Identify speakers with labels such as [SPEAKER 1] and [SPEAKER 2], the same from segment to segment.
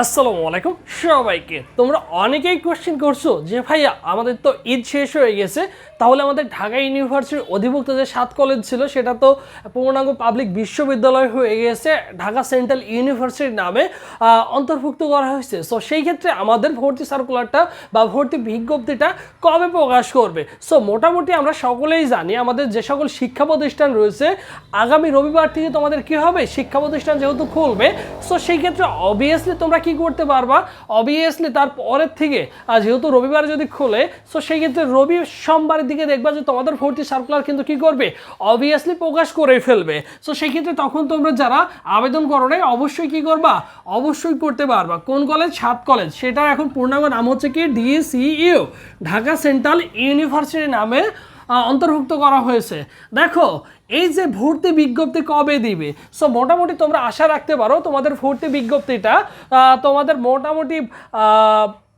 [SPEAKER 1] আসসালামু আলাইকুম। সবাইকে, তোমরা অনেকেই কোশ্চেন করছ যে, ভাইয়া, আমাদের তো ঈদ শেষ হয়ে গেছে। তাহলে আমাদের ঢাকা ইউনিভার্সিটির অধিভুক্ত যে সাত কলেজ ছিল, সেটা তো পূর্ণাঙ্গ পাবলিক বিশ্ববিদ্যালয় হয়ে গেছে, ঢাকা সেন্ট্রাল ইউনিভার্সিটির নামে অন্তর্ভুক্ত করা হয়েছে। সো সেই ক্ষেত্রে আমাদের ভর্তি সার্কুলারটা বা ভর্তি বিজ্ঞপ্তিটা কবে প্রকাশ করবে? সো মোটামুটি আমরা সকলেই জানি, আমাদের যে সকল শিক্ষা প্রতিষ্ঠান রয়েছে, আগামী রবিবার থেকে তোমাদের কি হবে? শিক্ষা প্রতিষ্ঠান যেহেতু খুলবে সো সেই ক্ষেত্রে অবভিয়াসলি তোমরা কি করতে পারবা? অবভিয়াসলি তার পরের থেকে যেহেতু রবিবার যদি খোলে সো সেই ক্ষেত্রে রবি সোমবারের দিকে দেখবা যে তোমাদের ভর্তি সার্কুলার কিন্তু কি করবে? অবভিয়াসলি প্রকাশ করে ফেলবে। সো সেই ক্ষেত্রে তখন তোমরা যারা আবেদন করো নাই, অবশ্যই কি করবা? অবশ্যই করতে পারবা। কোন কলেজ সাত কলেজ সেটা এখন পূর্ণাঙ্গ নাম হচ্ছে কি? ডিএসইউ ঢাকা সেন্ট্রাল ইউনিভার্সিটি নামে অন্তর্ভুক্ত করা হয়েছে। দেখো, এই যে ভর্তি বিজ্ঞপ্তি কবে দিবে? সো মোটামুটি তোমরা আশা রাখতে পারো তোমাদের ভর্তি বিজ্ঞপ্তিটা তোমাদের মোটামুটি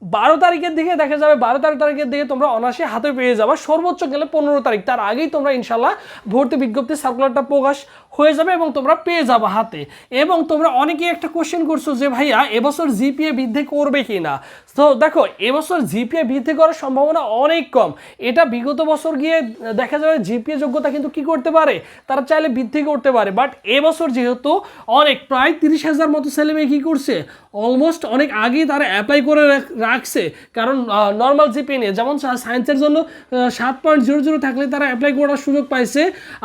[SPEAKER 1] বারো তারিখের দিকে দেখা যাবে, বারো তেরো তারিখের দিকে তোমরা অনায়াসে হাতে পেয়ে যাবে। সর্বোচ্চ গেলে পনেরো তারিখ। তার আগেই তোমরা ইনশাল্লাহ ভর্তি বিজ্ঞপ্তি সার্কুলারটা প্রকাশ হয়ে যাবে এবং তোমরা পেয়ে যাবে হাতে। এবং তোমরা অনেকেই একটা কোশ্চেন করছ যে, ভাইয়া, এবছর জিপিএ বৃদ্ধি করবে কি না তো দেখো, এবছর জিপিএ বৃদ্ধি করার সম্ভাবনা অনেক কম। এটা বিগত বছর গিয়ে দেখা যাবে জিপিএ যোগ্যতা কিন্তু কি করতে পারে? তারা চাইলে বৃদ্ধি করতে পারে। বাট এবছর যেহেতু অনেক, প্রায় তিরিশ হাজার মতো ছেলে মেয়ে কী করছে? অলমোস্ট অনেক আগেই তারা অ্যাপ্লাই করে রাখছে। কারণ নর্মাল জিপিএ নিয়ে, যেমন সায়েন্সের জন্য সাত পয়েন্ট জিরো জিরো থাকলে তারা অ্যাপ্লাই করার সুযোগ পাইছে।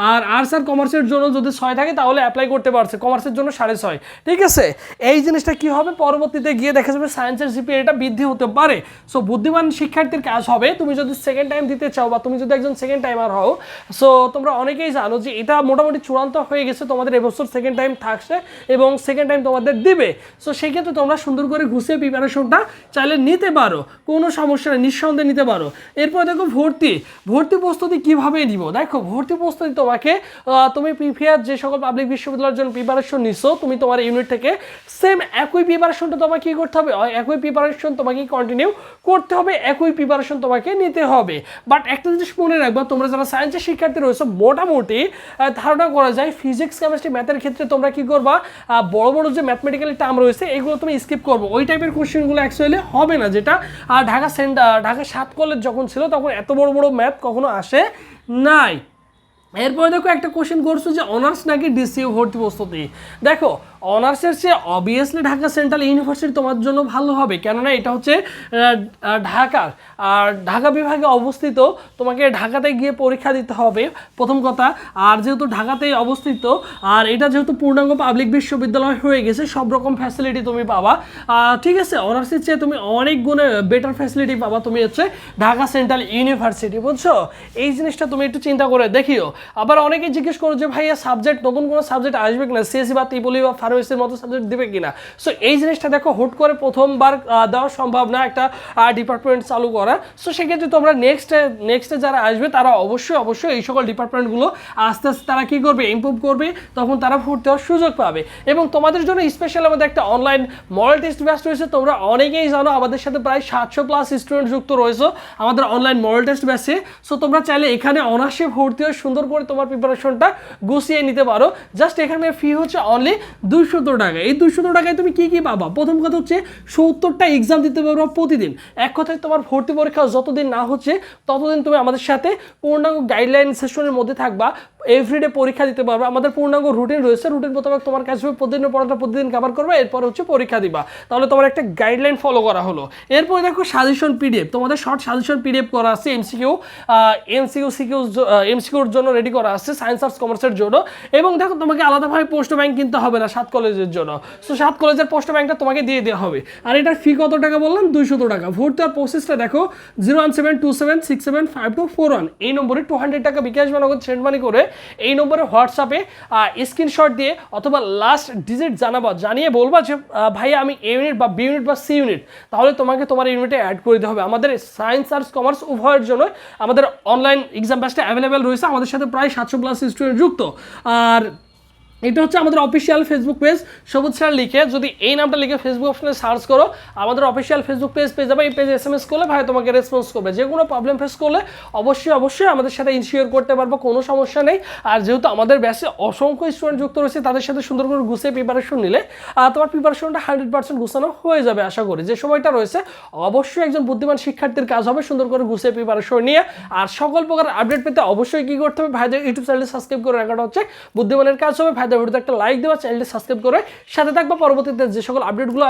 [SPEAKER 1] আর আর্টস আর কমার্সের জন্য যদি ছয় থাকে, তাহলে অ্যাপ্লাই করতে পারছে। কমার্সের জন্য সাড়ে ছয়। ঠিক আছে? এই জিনিসটা কি হবে? পরবর্তীতে গিয়ে দেখা যাবে সায়েন্সের জিপি এটা বৃদ্ধি হতে পারে। সো বুদ্ধিমান শিক্ষার্থীর কাজ হবে, তুমি যদি সেকেন্ড টাইম দিতে চাও বা তুমি যদি একজন সেকেন্ড টাইমার হও সো তোমরা অনেকেই জানো যে এটা মোটামুটি চূড়ান্ত হয়ে গেছে, তোমাদের এবছর সেকেন্ড টাইম থাকছে এবং সেকেন্ড টাইম তোমাদের দিবে। সো সেই ক্ষেত্রে তোমরা সুন্দর করে ঘুষিয়ে প্রিপারেশনটা চাইলে নিতে পারো, কোনো সমস্যা নেই, নিঃসন্দেহে নিতে পারো। এরপর দেখো ভর্তি। ভর্তি প্রস্তুতি কীভাবে নিব? দেখো, ভর্তি প্রস্তুতি তোমাকে তুমি প্রিপেয়ার যে সকল পাবলিক বিশ্ববিদ্যালয়ের জন্য প্রিপারেশন নিছো, তুমি তোমার ইউনিট থেকে সেম একই প্রিপারেশনটা তোমাকে কী করতে হবে? একই প্রিপারেশন তোমাকে কন্টিনিউ করতে হবে? একই প্রিপারেশন তোমাকে নিতে হবে। বাট একটা জিনিস মনে রাখবা, তোমরা যারা সায়েন্সের শিক্ষার্থী রয়েছে, মোটামুটি ধারণা করা যায় ফিজিক্স কেমিস্ট্রি ম্যাথের ক্ষেত্রে তোমরা কি করবা? বড় বড় যে ম্যাথমেটিক্যাল টার্ম রয়েছে, এগুলো তুমি স্কিপ করব। ওই টাইপের কোশ্চেনগুলো অ্যাকচুয়ালি হবে না। যেটা আর ঢাকা সেন্টার ঢাকা সাত কলেজ যখন ছিল, তখন এত বড় বড় ম্যাপ কখনো আসে নাই। এরপরে দেখো একটা কোশ্চেন করছ যে অনার্স নাকি ডিসিউ ভর্তি প্রস্তুতি? দেখো অনার্সের চেয়ে অবভিয়াসলি ঢাকা সেন্ট্রাল ইউনিভার্সিটি তোমার জন্য ভালো হবে। কেননা এটা হচ্ছে ঢাকার আর ঢাকা বিভাগে অবস্থিত, তোমাকে ঢাকাতে গিয়ে পরীক্ষা দিতে হবে। প্রথম কথা, আর যেহেতু ঢাকাতেই অবস্থিত, আর এটা যেহেতু পূর্ণাঙ্গ পাবলিক বিশ্ববিদ্যালয় হয়ে গেছে, সব রকম ফ্যাসিলিটি তুমি পাবা। ঠিক আছে, অনার্সের চেয়ে তুমি অনেক গুণে বেটার ফ্যাসিলিটি পাবা তুমি হচ্ছে ঢাকা সেন্ট্রাল ইউনিভার্সিটি বুঝছ? এই জিনিসটা তুমি একটু চিন্তা করে দেখিও। আবার অনেকে জিজ্ঞেস করো যে, ভাইয়া সাবজেক্ট নতুন কোনো সাবজেক্ট আসবে কিনা? সিএসসি বা ত্রিপলি বা ফার্মেসির মতো সাবজেক্ট দেবে কিনা? সো এই জিনিসটা দেখো, হুট করে প্রথমবার দেওয়া সম্ভব না একটা ডিপার্টমেন্ট চালু করা। সো সেক্ষেত্রে তোমরা নেক্সট নেক্সটে যারা আসবে, তারা অবশ্যই অবশ্যই এই সকল ডিপার্টমেন্টগুলো আস্তে আস্তে তারা কী করবে ইমপ্রুভ করবে, তখন তারা ভর্তি হওয়ার সুযোগ পাবে। এবং তোমাদের জন্য স্পেশাল আমাদের একটা অনলাইন মডেল টেস্ট ব্যাচ রয়েছে। তোমরা অনেকেই জানো, আমাদের সাথে প্রায় সাতশো প্লাস স্টুডেন্ট যুক্ত রয়েছে আমাদের অনলাইন মডেল টেস্ট ব্যাচে সো তোমরা চাইলে এখানে অনার্সে ভর্তি হয়ে সুন্দর করে তোমার প্রিপারেশনটা গুছিয়ে নিতে পারো। জাস্ট এখানে ফি হচ্ছে অনলি দুইশত টাকা। এই দুশত টাকায় তুমি কি কি পাবা? প্রথম কথা হচ্ছে সত্তরটা এক্সাম দিতে পারবা প্রতিদিন। এক কথায় তোমার ভর্তি পরীক্ষা যতদিন না হচ্ছে, ততদিন তুমি আমাদের সাথে পূর্ণাঙ্গ গাইডলাইন সেশনের মধ্যে থাকবা। এভরিডে পরীক্ষা দিতে পারবে। আমাদের পূর্ণাঙ্গ রুটিন রয়েছে। রুটিন মোতাবেক তোমার কাছে হবে। প্রতিদিনের পড়াটা প্রতিদিন কভার করবে। এরপর হচ্ছে পরীক্ষা দিবা। তাহলে তোমার একটা গাইডলাইন ফলো করা হলো। এরপর দেখো সাজেশন পিডিএফ তোমাদের শর্ট সাজেশন পিডিএফ করা আছে। এমসিকিউ এমসিকিউ সিকিউ এমসিকিউর জন্য রেডি করা আছে। সায়েন্স আর্টস কমার্সের জন্য। এবং দেখো তোমাকে আলাদাভাবে পোস্ট ব্যাংক কিনতে হবে না সাত কলেজের জন্য। সো সাত কলেজের পোস্ট ব্যাংকটা তোমাকে দিয়ে দেওয়া হবে। আর এটার ফি কত টাকা বললাম? দুইশত টাকা। ভর্তি আর প্রসেসটা দেখো zero one seven two seven six seven five two four one এই নম্বরে টু হান্ড্রেড টাকা বিকাশ বা নগদ সেন্ড মানি করে এই নম্বরে হোয়াটসঅ্যাপে স্ক্রিনশট দিয়ে অথবা লাস্ট ডিজিট জানাব, জানিয়ে বলবা যে ভাই, আমি এ ইউনিট বা বি ইউনিট বা সি ইউনিট তাহলে তোমাকে তোমার ইউনিটে অ্যাড করে দিতে হবে। আমাদের সায়েন্স আর্টস কমার্স উভয়ের জন্য আমাদের অনলাইন এক্সাম ব্যাচটা অ্যাভেলেবেল রয়েছে। আমাদের সাথে প্রায় সাতশো প্লাস স্টুডেন্ট যুক্ত। আর এটা হচ্ছে আমাদের official Facebook page Sabuj sir লিখে যদি এই নামটা লিখে ফেসবুক অপশনে সার্চ করো, আমাদের অফিসিয়াল ফেসবুক পেজ পেয়ে যাবে। এই পেজে এস এম এস করলে ভাই তোমাকে রেসপন্স করবে। যে কোনো প্রবলেম ফেস করলে অবশ্যই অবশ্যই আমাদের সাথে ইনশিওর করতে পারব, কোনো সমস্যা নেই। আর যেহেতু আমাদের ব্যাসে অসংখ্য স্টুডেন্ট যুক্ত রয়েছে, তাদের সাথে সুন্দর করে গুছিয়ে প্রিপারেশন নিলে তোমার প্রিপারেশনটা হান্ড্রেড পার্সেন্ট গুছানো হয়ে যাবে আশা করি। যে সময়টা রয়েছে, অবশ্যই একজন বুদ্ধিমান শিক্ষার্থীর কাজ হবে সুন্দর করে গুছিয়ে প্রিপারেশন নিয়ে। আর সকল প্রকার আপডেট পেতে অবশ্যই কি করতে হবে? ভাইদের ইউটিউব চ্যানেলটি সাবস্ক্রাইব করে রাখাটা হচ্ছে বুদ্ধিমানের কাজ হবে। ভাইদের ভিডিওতে একটা লাইক দেওয়া চ্যানেলটি সাবস্ক্রাইব করে সাথে থাকবা। পরবর্তীতে যে সকল আপডেটগুলো